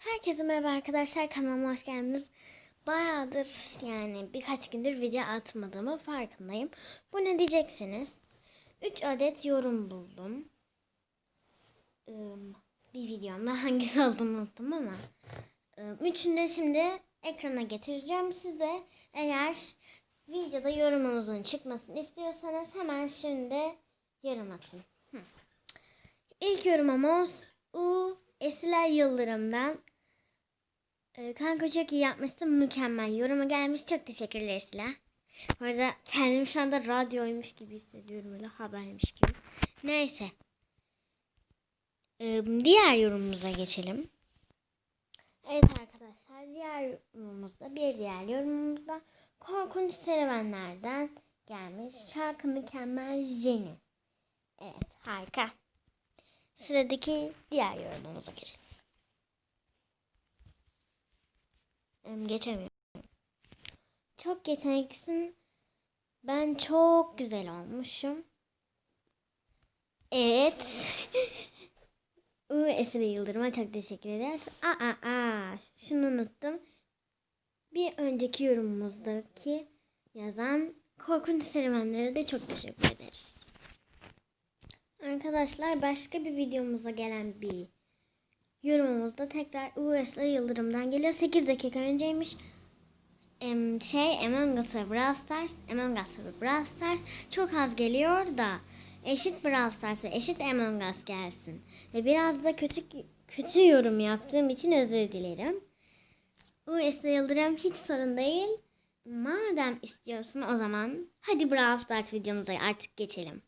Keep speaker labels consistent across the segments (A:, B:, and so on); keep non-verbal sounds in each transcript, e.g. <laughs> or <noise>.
A: Herkese merhaba arkadaşlar kanalıma hoş geldiniz. Bayağıdır yani birkaç gündür video atmadığımı farkındayım. Bu ne diyeceksiniz? 3 adet yorum buldum. Bir videomda <laughs> hangisi olduğunu unuttum ama. Üçünü de şimdi ekrana getireceğim. Siz de eğer videoda yorumunuzun çıkmasını istiyorsanız hemen şimdi yorum atın. İlk yorumumuz U Esila Yıldırım'dan. Ee, kanka çok iyi yapmışsın. Mükemmel. Yorumu gelmiş. Çok teşekkürler Esila. Bu arada kendimi şu anda radyoymuş gibi hissediyorum. Öyle habermiş gibi. Neyse. Ee, diğer yorumumuza geçelim. Evet arkadaşlar. Diğer yorumumuzda bir diğer yorumumuzda korkunç serüvenlerden gelmiş. Şarkı mükemmel Jenny. Evet harika. Sıradaki diğer yorumumuza geçelim. Em, Geçemiyorum. Çok yeteneklisin. Ben çok güzel olmuşum. Evet. <laughs> Uğur Esra Yıldırım'a çok teşekkür ederiz. Aa, aa, şunu unuttum. Bir önceki yorumumuzdaki yazan korkunç serüvenlere de çok teşekkür ederiz. Arkadaşlar başka bir videomuza gelen bir yorumumuzda tekrar USA Yıldırım'dan geliyor. 8 dakika önceymiş. Em, şey Among Us ve Brawl Stars, Among Us ve Brawl Stars çok az geliyor da eşit Brawl Stars ve eşit Among Us gelsin. Ve biraz da kötü kötü yorum yaptığım için özür dilerim. USA Yıldırım hiç sorun değil. Madem istiyorsun o zaman hadi Brawl Stars videomuza artık geçelim.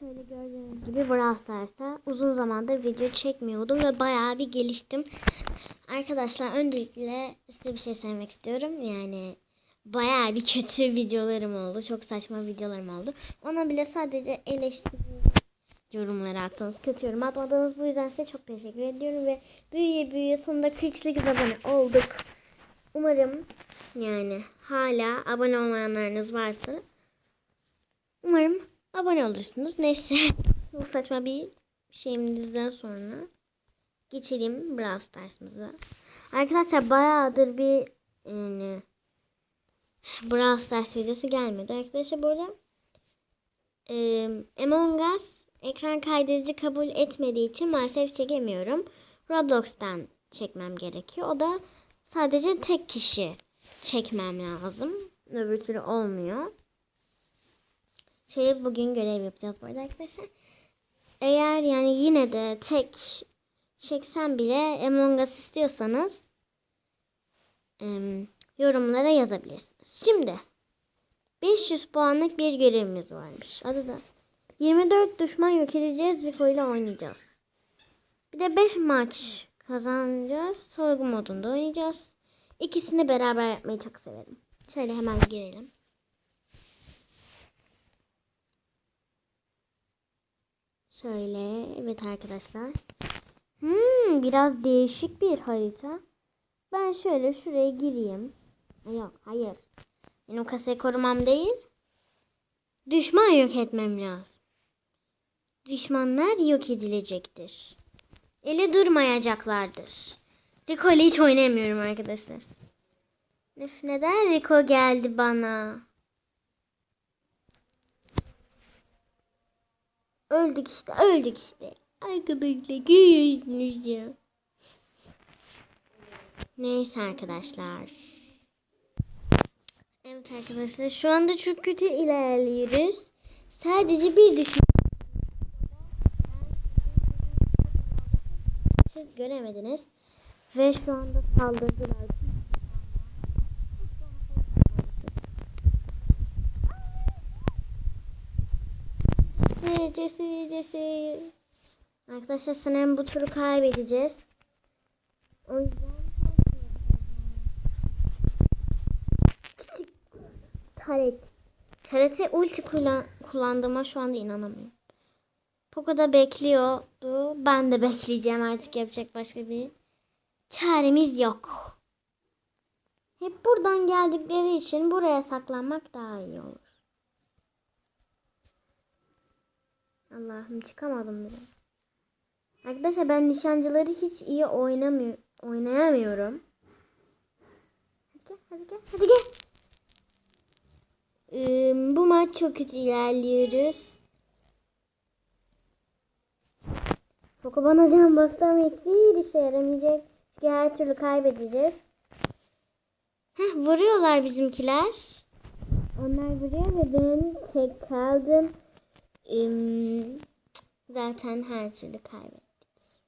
A: Şöyle gördüğünüz gibi Brawl Stars'ta uzun zamandır video çekmiyordum ve bayağı bir geliştim. Arkadaşlar öncelikle size bir şey söylemek istiyorum. Yani bayağı bir kötü <laughs> videolarım oldu. Çok saçma videolarım oldu. Ona bile sadece eleştiri yorumları attınız. Kötü yorum atmadınız. Bu yüzden size çok teşekkür ediyorum ve büyüye büyüye sonunda 48 abone olduk. Umarım yani hala abone olmayanlarınız varsa umarım abone olursunuz. Neyse <laughs> bu saçma bir şeyimizden sonra geçelim Brawl Stars'ımıza. Arkadaşlar bayağıdır bir yani Brawl Stars videosu gelmedi. Arkadaşlar bu arada e, Among Us ekran kaydedici kabul etmediği için maalesef çekemiyorum. Roblox'tan çekmem gerekiyor. O da sadece tek kişi çekmem lazım. Öbür türlü olmuyor. Şöyle bugün görev yapacağız bu arada arkadaşlar. Eğer yani yine de tek çeksem bile Among Us istiyorsanız yorumlara yazabilirsiniz. Şimdi 500 puanlık bir görevimiz varmış. Adı da 24 düşman yok edeceğiz. Rico ile oynayacağız. Bir de 5 maç kazanacağız. Sorgu modunda oynayacağız. İkisini beraber yapmayı çok severim. Şöyle hemen girelim. Şöyle evet arkadaşlar. Hmm, biraz değişik bir harita. Ben şöyle şuraya gireyim. Yok hayır. Benim kasayı korumam değil. Düşman yok etmem lazım. Düşmanlar yok edilecektir. Eli durmayacaklardır. Rico ile hiç oynamıyorum arkadaşlar. Neden Rico geldi bana? Öldük işte öldük işte. Arkadaşlar görüyorsunuz ya. Neyse arkadaşlar. Evet arkadaşlar şu anda çok kötü ilerliyoruz. Sadece bir düşün. Siz göremediniz. Ve şu anda saldırdılar. Yiyeceğiz, yiyeceğiz. Arkadaşlar sanırım bu turu kaybedeceğiz. O yüzden taret. Tarete ulti kullan kullandığıma şu anda inanamıyorum. Poco da bekliyordu. Ben de bekleyeceğim artık yapacak başka bir çaremiz yok. Hep buradan geldikleri için buraya saklanmak daha iyi olur. Allah'ım çıkamadım bile. Arkadaşlar ben nişancıları hiç iyi oynamıyor, oynayamıyorum. Hadi gel, hadi gel, hadi gel. Ee, bu maç çok kötü ilerliyoruz. Poco bana can bastı ama hiçbir işe yaramayacak. Çünkü her türlü kaybedeceğiz. Heh, vuruyorlar bizimkiler. Onlar vuruyor ve ben tek kaldım. Zaten her türlü kaybettik.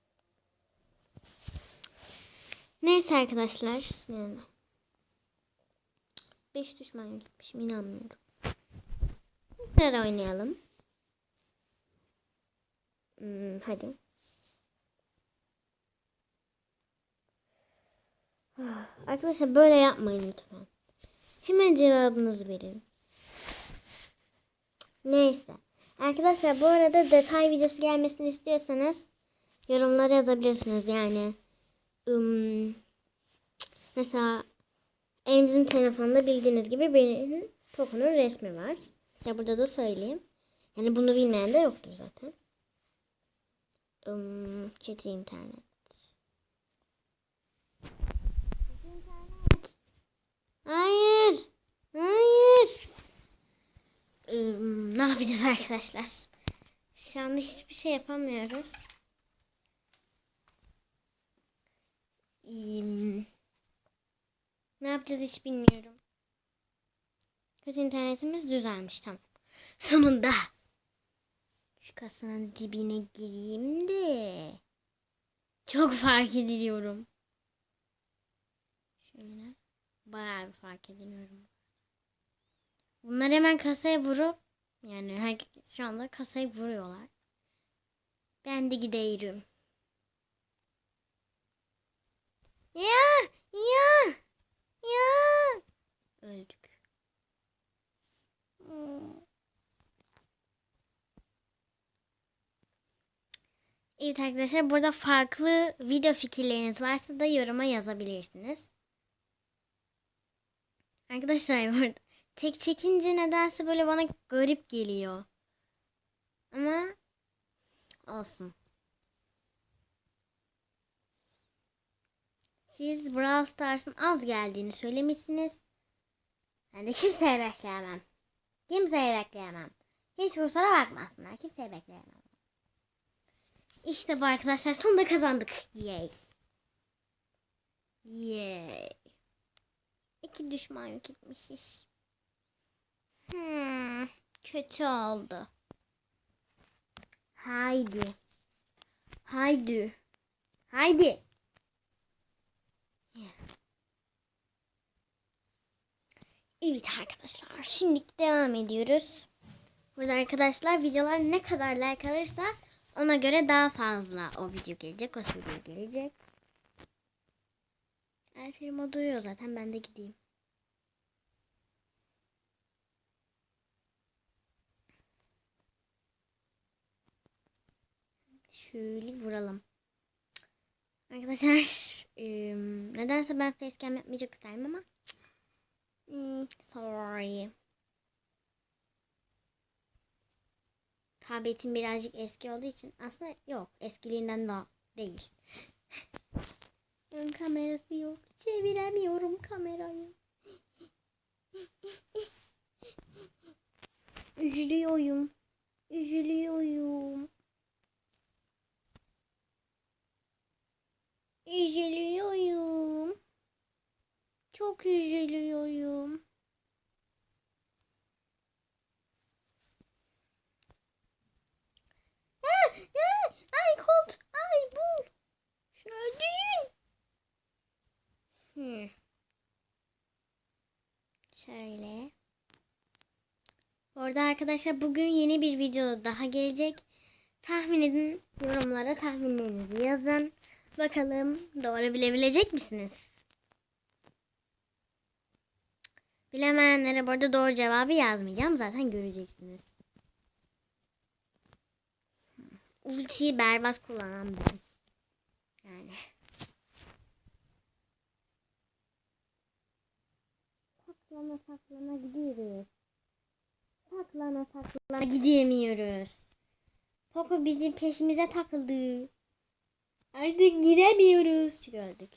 A: Neyse arkadaşlar. Yani. Beş düşman gitmişim inanmıyorum. Tekrar oynayalım. Hmm, hadi. Ah, Arkadaşlar böyle yapmayın lütfen. Hemen cevabınızı verin. Neyse. Arkadaşlar bu arada detay videosu gelmesini istiyorsanız yorumlara yazabilirsiniz. Yani ım, mesela elimizin telefonunda bildiğiniz gibi benim Poco'nun resmi var. Size burada da söyleyeyim. Yani bunu bilmeyen de yoktur zaten. İnternet. Kötü internet. Hayır. Hayır. Im, ne yapacağız arkadaşlar? Şu anda hiçbir şey yapamıyoruz. Im, ne yapacağız hiç bilmiyorum. Kötü internetimiz düzelmiş tamam. Sonunda. Şu kasanın dibine gireyim de. Çok fark ediliyorum. Şöyle. Bayağı bir fark ediliyorum. Bunlar hemen kasaya vurup yani şu anda kasayı vuruyorlar. Ben de gidiyorum. Ya! Ya! Ya! Öldük. Evet arkadaşlar burada farklı video fikirleriniz varsa da yoruma yazabilirsiniz. Arkadaşlar burada tek çekince nedense böyle bana garip geliyor. Ama olsun. Siz Brawl Stars'ın az geldiğini söylemişsiniz. Ben de <laughs> kimseye bekleyemem. Kimseye bekleyemem. Hiç kusura bakmasınlar. Kimseye bekleyemem. İşte bu arkadaşlar sonunda kazandık. Yay. Yay. İki düşman yok etmişiz. Hmm, kötü oldu. Haydi. Haydi. Haydi. Evet arkadaşlar. Şimdi devam ediyoruz. Burada arkadaşlar videolar ne kadar like alırsa ona göre daha fazla o video gelecek. O video gelecek. O duruyor zaten. Ben de gideyim. Şöyle vuralım. Arkadaşlar <laughs> eee, nedense ben facecam yapmayı çok isterim ama hmm, sorry. Tabletim birazcık eski olduğu için aslında yok eskiliğinden daha değil. Ön <laughs> kamerası yok. Çeviremiyorum kamerayı. <laughs> Üzülüyorum. Üzülüyorum. Üzülüyorum. Çok üzülüyorum. Ay Colt. Ay bul. Şunu öldürün. Hmm. Şöyle. Orada arkadaşlar bugün yeni bir video daha gelecek. Tahmin edin yorumlara tahminlerinizi yazın. Bakalım doğru bilebilecek misiniz? Bilemeyenlere burada doğru cevabı yazmayacağım. Zaten göreceksiniz. Ultiyi berbat kullanan ben. Yani. Saklana saklana gidiyoruz. Saklana saklana gidemiyoruz. Poco bizim peşimize takıldı. Artık giremiyoruz. Çünkü öldük.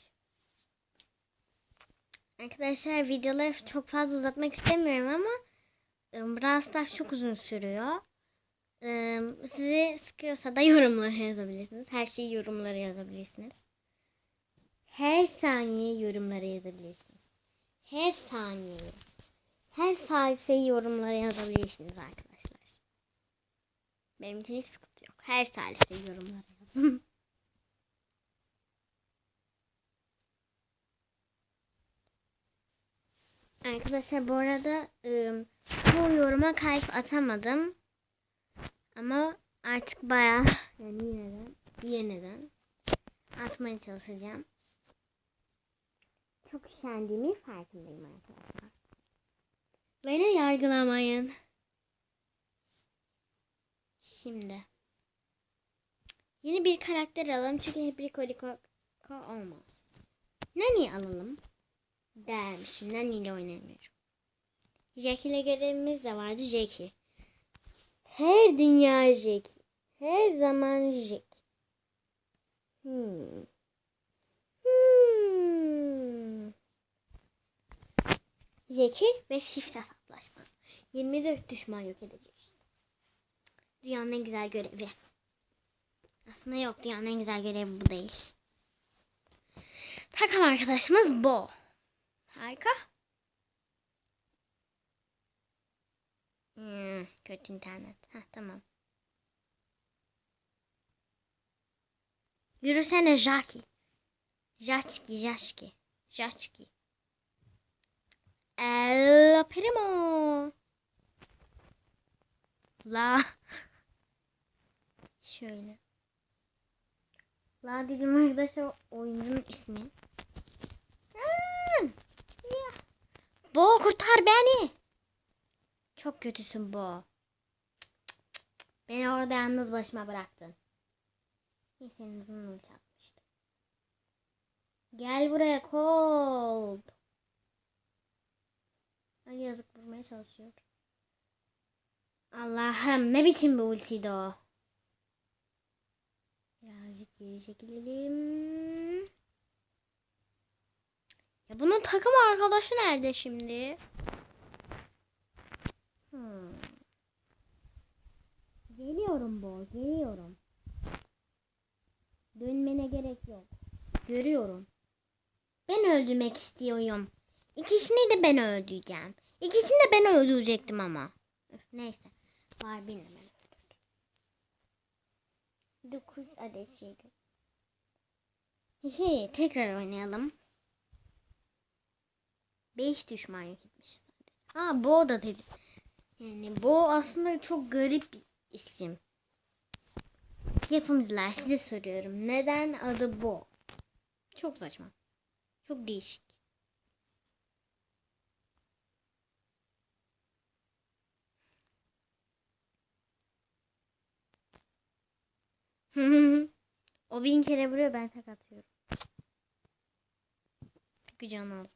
A: Arkadaşlar videoları çok fazla uzatmak istemiyorum ama ım, Brawl çok uzun sürüyor. Im, Sizi sıkıyorsa da yorumlara yazabilirsiniz. Her şeyi yorumlara yazabilirsiniz. Her saniye yorumlara yazabilirsiniz. Her saniye. Her saliseyi yorumlara yazabilirsiniz arkadaşlar. Benim için hiç sıkıntı yok. Her saliseyi yorumlara yazın. <laughs> Arkadaşlar bu arada ım, çoğu yoruma kalp atamadım. Ama artık bayağı yani yeniden yeniden atmaya çalışacağım. Çok üşendiğimi farkındayım arkadaşlar. Beni yargılamayın. Şimdi. Yeni bir karakter alalım çünkü Rico olmaz. Nani alalım? Dermişim. Nani ile oynamıyorum. Jack ile görevimiz de vardı. Jack'i. Her dünya Jack. Her zaman Jack. Hmm. Hmm. Jack'i ve çift hesaplaşma. 24 düşman yok edeceğiz. Dünyanın en güzel görevi. Aslında yok dünyanın en güzel görevi bu değil. Takım arkadaşımız Bo. Harika. Hmm, kötü internet. Heh, tamam. Yürüsene Jackie. Jacki, Jacki. Jacki. El primo. La. Şöyle. La dedim arkadaşlar oyuncunun ismi. Hmm. Bo kurtar beni. Çok kötüsün Bo. Beni orada yalnız başıma bıraktın. Azından ulti atmıştım. Gel buraya Colt. Ay yazık vurmaya çalışıyor. Allah'ım ne biçim bir ultiydi o. Birazcık geri çekilelim. Ya bunun takım arkadaşı nerede şimdi? Hmm. Geliyorum bu, geliyorum. Dönmene gerek yok. Görüyorum. Ben öldürmek istiyorum. İkisini de ben öldüreceğim. İkisini de ben öldürecektim ama. Öf, neyse. Var benim ben öldürdüm. 9 adet şey. Şey, tekrar oynayalım. 5 düşman yok etmiş sadece. Ha Bo da dedi. Yani Bo aslında çok garip bir isim. Yapımcılar size soruyorum. Neden adı Bo? Çok saçma. Çok değişik. <laughs> o bin kere vuruyor ben tek atıyorum. Çünkü can aldı.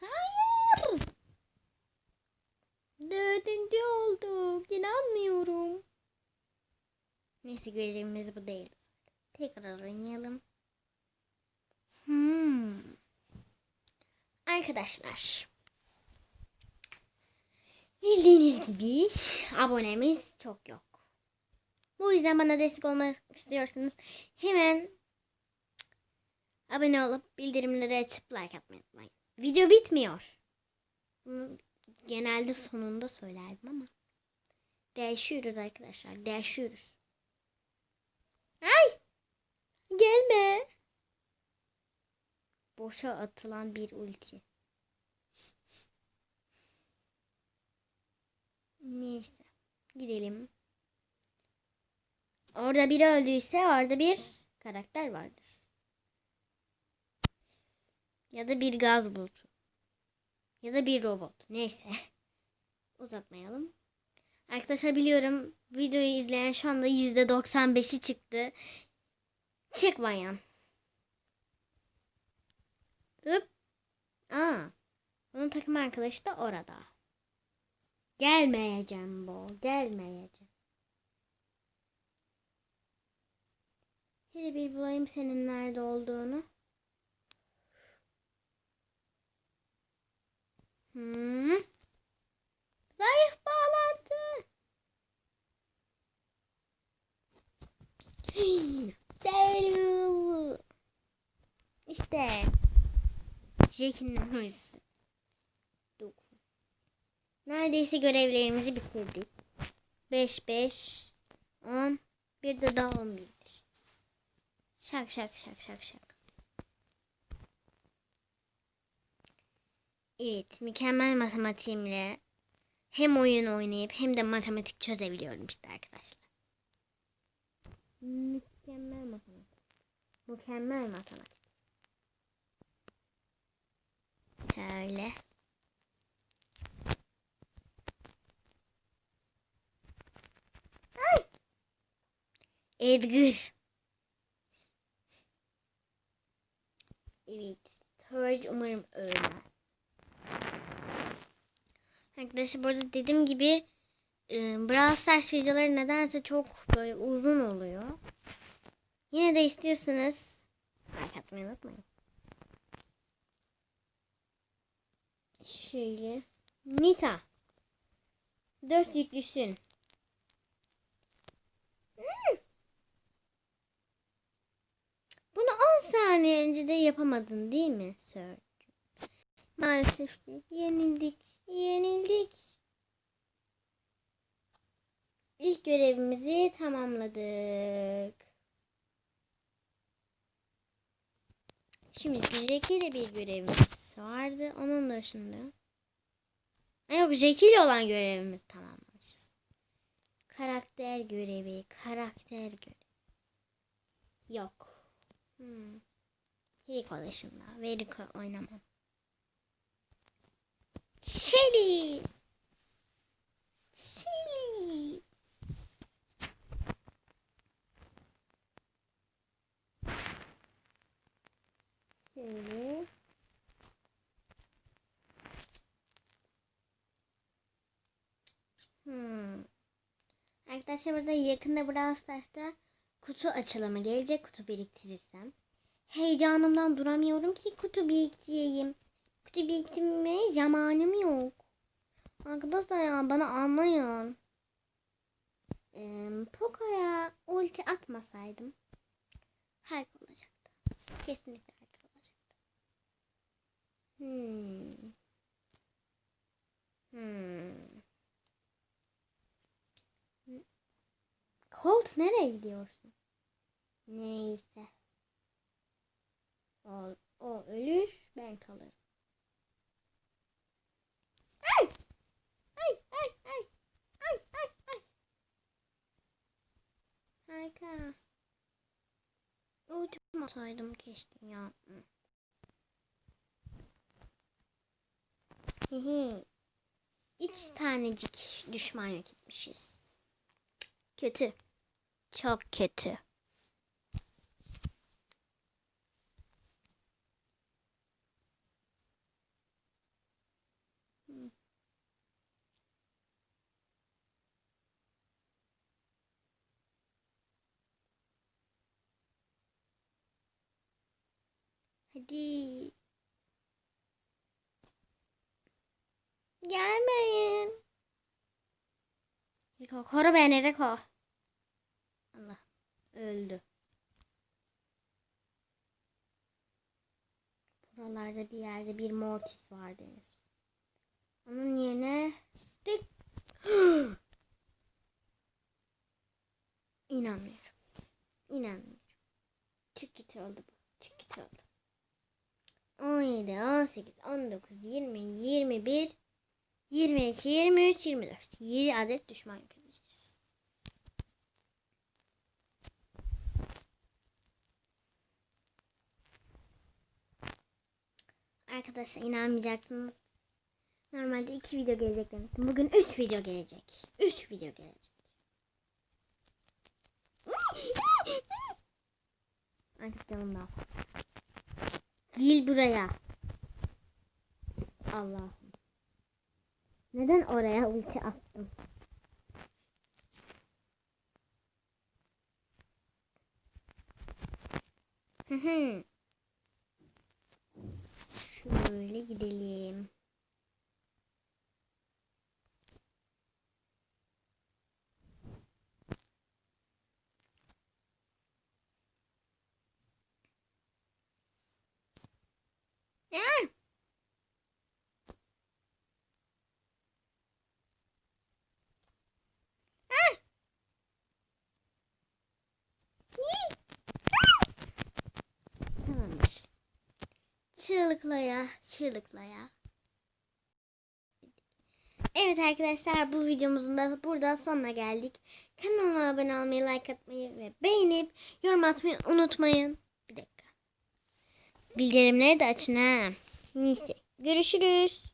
A: Hayır. Dördüncü olduk. İnanmıyorum. Neyse görevimiz bu değil. Tekrar oynayalım. Hmm. Arkadaşlar. Bildiğiniz gibi abonemiz çok yok. Bu yüzden bana destek olmak istiyorsanız hemen abone olup bildirimleri açıp like atmayı unutmayın. Video bitmiyor. Bunu genelde sonunda söylerdim ama. Değişiyoruz arkadaşlar. Değişiyoruz. Ay! Gelme. Boşa atılan bir ulti. Neyse. Gidelim. Orada biri öldüyse orada bir karakter vardır. Ya da bir gaz bulutu. Ya da bir robot. Neyse. <laughs> Uzatmayalım. Arkadaşlar biliyorum videoyu izleyen şu anda %95'i çıktı. Çıkmayan. Hıp. Aa, onun takım arkadaşı da orada. Gelmeyeceğim bu. Gelmeyeceğim. Hadi bir bulayım senin nerede olduğunu. Hmm. Zayıf bağlantı. İşte. Jack'in. Dokuz. Neredeyse görevlerimizi bitirdik. 5 5 10 bir de daha 11'dir. Şak şak şak şak şak. Evet, mükemmel matematiğimle hem oyun oynayıp hem de matematik çözebiliyorum işte arkadaşlar. Mükemmel matematik. Mükemmel matematik. Şöyle. Ay! Edgar. Evet. Third umarım ölmez. Arkadaşlar bu arada dediğim gibi e, Brawl Stars videoları nedense çok böyle uzun oluyor. Yine de istiyorsanız like atmayı unutmayın. Şöyle. Nita. Dört yüklüsün. Hmm. Bunu 10 saniye önce de yapamadın değil mi Sir? Maalesef ki yenildik. Yenildik. İlk görevimizi tamamladık. Şimdi Jackie ile bir görevimiz vardı. Onun dışında. Ay Yok Jackie ile olan görevimiz tamamlamışız. Karakter görevi. Karakter görevi. Yok. Hmm. Rico dışında. Ve Rico oynamam. Shelly. Shelly. Şöyle. Hmm. Arkadaşlar burada yakında Brawl Stars'ta kutu açılımı gelecek kutu biriktirirsem. Heyecanımdan duramıyorum ki kutu biriktireyim. Kutu biriktirmeye zamanım yok. Arkadaşlar ya bana anlayın. Ee, Poco'ya ulti atmasaydım harika olacaktı. Kesinlikle harika olacaktı. Hmm. Hmm. Colt nereye gidiyorsun? Neyse. O, o ölür, ben kalırım. Ay! Ay, ay, ay. Ay, ay, ay. Harika. Uçmasaydım keşke ya. Hihi. Üç tanecik düşman yok etmişiz. Kötü. Çok kötü. Hadi. Gelmeyin. Riko koru beni Riko. Allah. Öldü. Buralarda bir yerde bir Mortis vardı en son. Onun yerine Rick. <gasps> İnanmıyorum. İnanmıyorum. Çık git oldu bu. Çık git oldu. 17, 18, 19, 20, 21, 22, 23, 24. 7 adet düşman yok edeceğiz. Arkadaşlar inanmayacaksınız. Normalde 2 video gelecek demiştim. Bugün 3 video gelecek. 3 video gelecek. Artık canım daha fazla. Gel buraya. Allah'ım. Neden oraya ulti attım? Hı hı. Şöyle gidelim. Çığlıklaya, çığlıklaya. Evet arkadaşlar bu videomuzun da burada sonuna geldik. Kanalıma abone olmayı, like atmayı ve beğenip yorum atmayı unutmayın. Bir dakika. Bildirimleri de açın ha. Neyse. Görüşürüz.